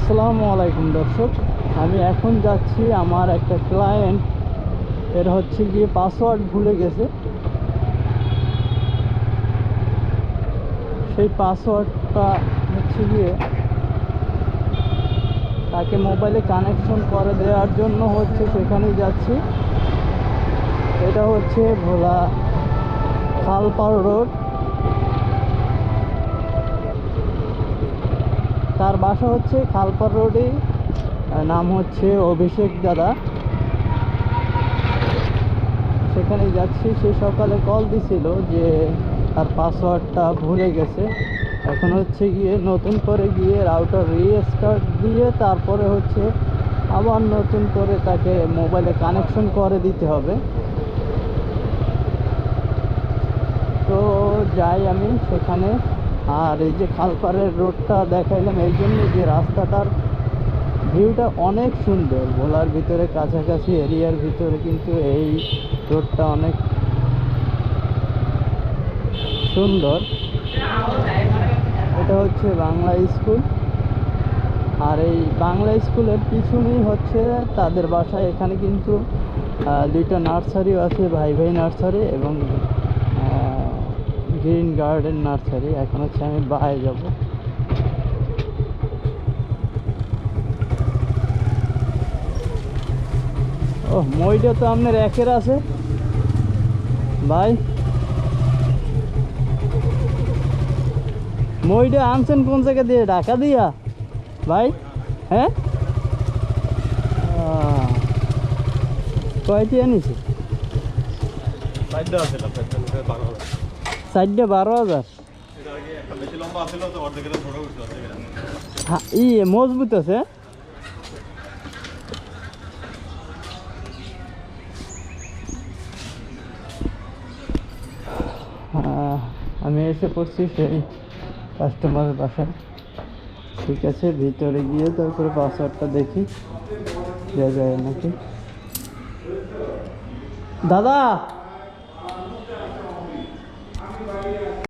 আসসালামু আলাইকুম, দর্শক। আমি এখন যাচ্ছি আমার একটা ক্লায়েন্ট এর হচ্ছে গিয়ে পাসওয়ার্ড ভুলে গেছে। সেই পাসওয়ার্ডটা হচ্ছে গিয়ে তাকে মোবাইলে কানেকশন করে দেওয়ার জন্য হচ্ছে সেখানেই যাচ্ছি। এটা হচ্ছে ভোলা, খালপাড় রোড তার বাসা হচ্ছে খালপাড় রোডে নাম হচ্ছে অভিষেক দাদা। সেখানে যাচ্ছি। সে সকালে কল দিছিল যে তার পাসওয়ার্ডটা ভুলে গেছে। এখন হচ্ছে গিয়ে নতুন করে গিয়ে রাউটার রিস্টার্ট দিয়ে তারপরে হচ্ছে আবার নতুন করে তাকে মোবাইলে কানেকশন করে দিতে হবে। তো যাই আমি সেখানে আর এই যে খালপাড়ের রোডটা দেখাইলাম, এই জন্য যে রাস্তাটার ভিউটা অনেক সুন্দর। ভোলার ভিতরে, কাছাকাছি এরিয়ার ভিতরে কিন্তু এই রোডটা অনেক সুন্দর। এটা হচ্ছে বাংলা স্কুল। আর এই বাংলা স্কুলের পিছনেই হচ্ছে তাদের বাসায়। এখানে কিন্তু দুইটা নার্সারিও আছে, ভাই ভাই নার্সারি এবং গ্রিন গার্ডেন নার্সারি, এখন হচ্ছে আমি বায়ে যাব। ও মইটা তো আপনার একের আছে। ভাই মইটা আনছেন কোন জায়গা দিয়ে? ঢাকা দিয়া? ভাই হ্যাঁ? কয়টি আনিছে? আছে পেছনে বারো হাজার। চারটে বারো হাজার এটা আগে একটা বেশি লম্বা ছিল তো অর্ধেকের ছোট করতে অর্ধেকের হ্যাঁ ই, মজবুত আছে। আমি এসে পড়ছি সেই কাস্টমারের বাসায়। ঠিক আছে, ভিতরে গিয়ে তারপরে পাসওয়ার্ডটা দেখি। দেওয়া যায় নাকি? দাদা!